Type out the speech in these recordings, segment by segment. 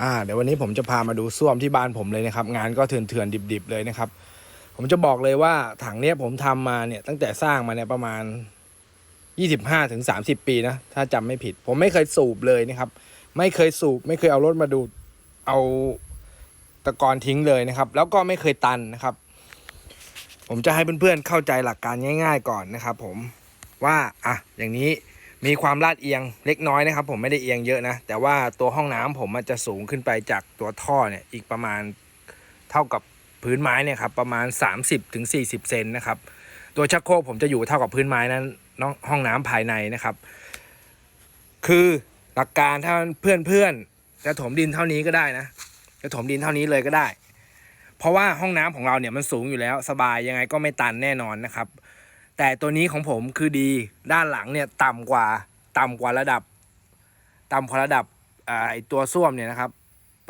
อ่าเดี๋ยววันนี้ผมจะพามาดูส้วมที่บ้านผมเลยนะครับ งานก็เถื่อนๆดิบๆเลยนะครับ ผมจะบอกเลยว่าถังเนี้ยผมทำมาเนี่ยตั้งแต่สร้างมาเนี่ยประมาณ 25ถึง30ปีนะ ถ้าจำไม่ผิด ผมไม่เคยสูบเลยนะครับ ไม่เคยสูบ ไม่เคยเอารถมาดูดเอาตะกอนทิ้งเลยนะครับ แล้วก็ไม่เคยตันนะครับ ผมจะให้เพื่อนๆเข้าใจหลักการง่าย ๆ ก่อนนะครับ ผมว่าอะอย่างนี้ มีความลาดเอียงเล็กน้อยนะครับ ผมไม่ได้เอียงเยอะนะ แต่ว่าตัวห้องน้ำผมมันจะสูงขึ้นไปจากตัวท่อเนี่ยอีกประมาณเท่ากับพื้นไม้เนี่ยครับประมาณ 30-40ถึง40เซนนะครับตัวชักโครกผมจะอยู่เท่ากับพื้นไม้นั้นน้องห้องน้ำภายในนะครับ คือหลักการถ้าเพื่อนๆจะถมดินเท่านี้ก็ได้นะจะถมดินเท่านี้เลยก็ได้ เพราะว่าห้องน้ำของเราเนี่ยมันสูงอยู่แล้ว สบายยังไงก็ไม่ตันแน่นอนนะครับ แต่ตัวนี้ของผมคือดีด้านหลังเนี่ยต่ำกว่าต่ำกว่าระดับ ต่ำกว่าระดับอ่าไอตัวส้วมเนี่ยนะครับ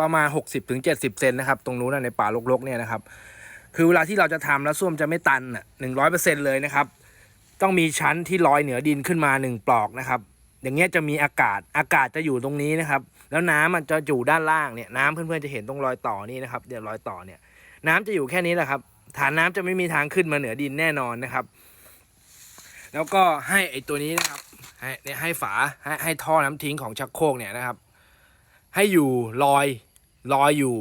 ประมาณ 60-70ถึงเซนนะครับ ตรงนู้นในป่ารกๆเนี่ยนะครับ คือเวลาที่เราจะทำแล้วส้วมจะไม่ตันอะหนึ่งร้อยเปอร์เซ็นเลยนะครับ ต้องมีชั้นที่ลอยเหนือดินขึ้นมาหนึ่งปลอกนะครับ อย่างเงี้ยจะมีอากาศอากาศจะอยู่ตรงนี้นะครับ แล้วน้ำมันจะอยู่ด้านล่างเนี่ยน้ำเพื่อนๆจะเห็นตรงรอยต่อนี่นะครับเดี๋ยวรอยต่อเนี่ย น้ำจะอยู่แค่นี้แหละครับ ฐานน้ำจะไม่มีทางขึ้นมาเหนือดินแน่นอนนะครับ แล้วก็ให้ไอตัวนี้นะครับ ให้เนี่ยให้ฝาให้ให้ท่อน้ำทิ้งของชักโครกเนี่ยนะครับ ให้อยู่ลอยลอยอยู่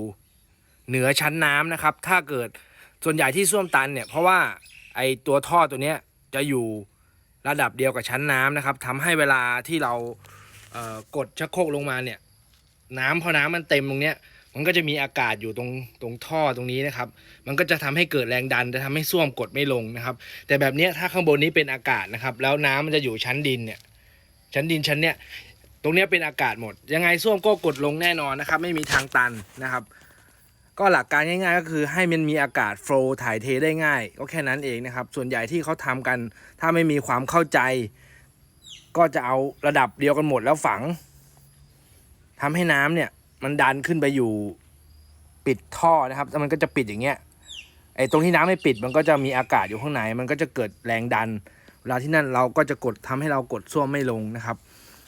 เหนือชั้นน้ำนะครับ ถ้าเกิดส่วนใหญ่ที่ส้วมตันเนี่ยเพราะว่าไอตัวท่อตัวเนี้ยจะอยู่ระดับเดียวกับชั้นน้ำนะครับทำให้เวลาที่เราเอ่อกดชักโครกลงมาเนี่ย น้ำพอน้ำมันเต็มตรงเนี้ย มันก็จะมีอากาศอยู่ตรงตรงท่อตรงนี้นะครับ มันก็จะทำให้เกิดแรงดันจะทำให้ส้วมกดไม่ลงนะครับ แต่แบบนี้ถ้าข้างบนนี้เป็นอากาศนะครับ แล้วน้ำมันจะอยู่ชั้นดินเนี่ย ชั้นดินชั้นเนี้ยตรงเนี้ยเป็นอากาศหมด ยังไงส้วมก็กดลงแน่นอนนะครับ ไม่มีทางตันนะครับ ก็หลักการง่ายๆ ก็คือให้มันมีอากาศโฟล์ถ่ายเทได้ง่าย ก็แค่นั้นเองนะครับ ส่วนใหญ่ที่เขาทำกัน ถ้าไม่มีความเข้าใจ ก็จะเอาระดับเดียวกันหมดแล้วฝังทำให้น้ำเนี่ย มันดันขึ้นไปอยู่ปิดท่อนะครับแล้วมันก็จะปิดอย่างเงี้ยไอ้ตรงที่น้ำไม่ปิดมันก็จะมีอากาศอยู่ข้างใน มันก็จะเกิดแรงดัน เวลาที่นั่นเราก็จะกดทำให้เรากดส้วมไม่ลงนะครับ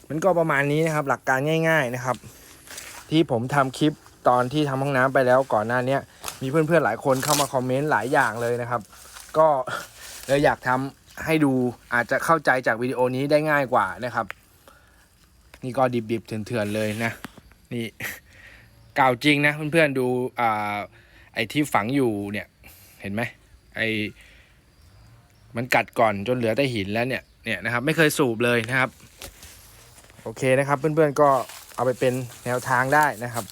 มันก็ประมาณนี้นะครับ หลักการง่าย ๆนะครับ ที่ผมทำคลิปตอนที่ทำห้องน้ำไปแล้วก่อนหน้าเนี้ยมีเพื่อนๆหลายคนเข้ามาคอมเมนต์หลายอย่างเลยนะครับ ก็เลยอยากทำให้ดูอาจจะเข้าใจจากวิดีโอนี้ได้ง่ายกว่านะครับ นี่ก็ดิบๆเถื่อนๆเลยนะ นี่ เก่าจริงนะเพื่อนๆดูอ่าไอ้ที่ฝังอยู่เนี่ยเห็นไหมไอ้มันกัดก่อนจนเหลือแต่หินแล้วเนี่ยเนี่ยนะครับไม่เคยสูบเลยนะครับ โอเคนะครับเพื่อนๆก็เอาไปเป็นแนวทางได้นะครับ